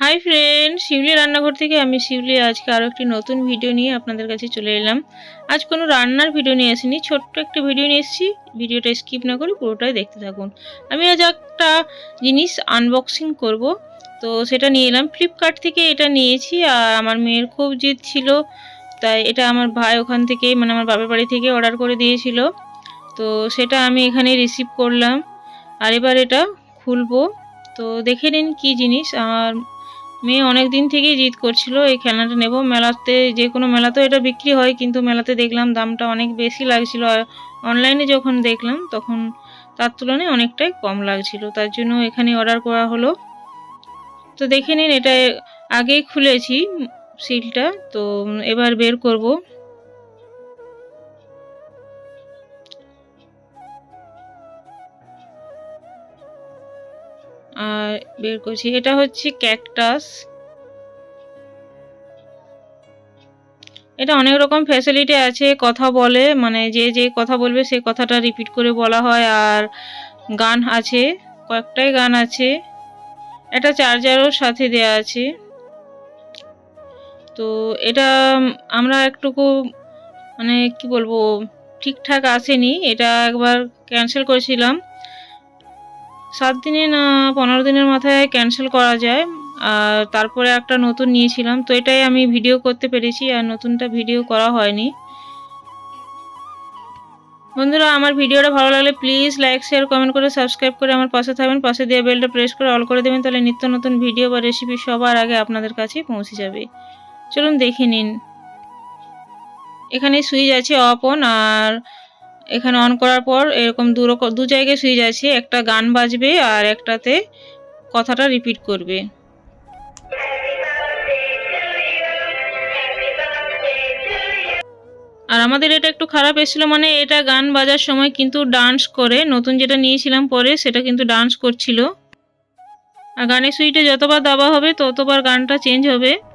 Hi friend শিউলি রান্নাঘর থেকে আমি শিউলি আজকে আরও একটি নতুন ভিডিও নিয়ে আপনাদের কাছে চলে এলাম। আজ কোনো রান্নার ভিডিও নিয়ে আসিনি, ছোট্ট একটা ভিডিও নিয়ে এসেছি। ভিডিওটা স্কিপ না করে পুরোটাই দেখতে থাকুন। আমি আজ একটা জিনিস আনবক্সিং করব। তো সেটা নিয়ে এলাম। ফ্লিপকার্ট থেকে এটা নিয়েছি আর আমার মেয়ের খুব জিদ ছিল, তাই এটা আমার ভাই ওখান থেকে মানে আমার বাবার বাড়ি থেকে অর্ডার করে দিয়েছিল। তো সেটা আমি এখানে রিসিভ করলাম। আর এবার এটা খুলবো। তো দেখে নিন কী জিনিস। আমার মেয়ে অনেক দিন থেকেই জিদ করছিল, এই খেলনাটা নেব। মেলাতে যে কোনো মেলাতেও এটা বিক্রি হয়, কিন্তু মেলাতে দেখলাম দামটা অনেক বেশি লাগছিল। অনলাইনে যখন দেখলাম, তখন তার তুলনায় অনেকটাই কম লাগছিল। তার জন্য এখানে অর্ডার করা হলো। তো দেখে নিন, এটা আগেই খুলেছি সিলটা। তো এবার বের করব। আর বের করছি। এটা হচ্ছে ক্যাকটাস। এটা অনেক রকম ফ্যাসিলিটি আছে, কথা বলে মানে যে যে কথা বলবে সেই কথাটা রিপিট করে বলা হয়। আর গান আছে, কয়েকটাই গান আছে। একটা চার্জারও সাথে দেয়া আছে। তো এটা আমরা একটুকু মানে কি বলব, ঠিকঠাক আসেনি। এটা একবার ক্যান্সেল করেছিলাম। সাত দিনে না পনেরো দিনের মাথায় ক্যান্সেল করা যায়। আর তারপরে একটা নতুন নিয়েছিলাম, তো এটাই আমি ভিডিও করতে পেরেছি আর নতুনটা ভিডিও করা হয়নি। বন্ধুরা, আমার ভিডিওটা ভালো লাগলে প্লিজ লাইক শেয়ার কমেন্ট করে সাবস্ক্রাইব করে আমার পাশে থাকবেন। পাশে দিয়ে বেলটা প্রেস করে অল করে দেবেন, তাহলে নিত্য নতুন ভিডিও বা রেসিপি সবার আগে আপনাদের কাছে পৌঁছে যাবে। চলুন দেখে নিন। এখানে সুইচ আছে অফ অন, আর এখানে অন করার পর এরকম দু রকম, দু জায়গায় সুইচ আছে। একটা গান বাজবে আর একটাতে কথাটা রিপিট করবে। আর আমাদের এটা একটু খারাপ এসেছিল মানে এটা গান বাজার সময় কিন্তু ডান্স করে। নতুন যেটা নিয়েছিলাম পরে সেটা কিন্তু ডান্স করছিল। আর গানের সুইটে যতবার দাবা হবে ততবার গানটা চেঞ্জ হবে।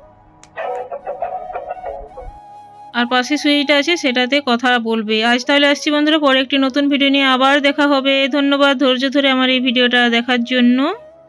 আর পাশে সুইচটা আছে, সেটাতে কথা বলবে। আজ তাহলে আসছি বন্ধুরা, পরে একটি নতুন ভিডিও নিয়ে আবার দেখা হবে। ধন্যবাদ, ধৈর্য ধরে আমার এই ভিডিওটা দেখার জন্য।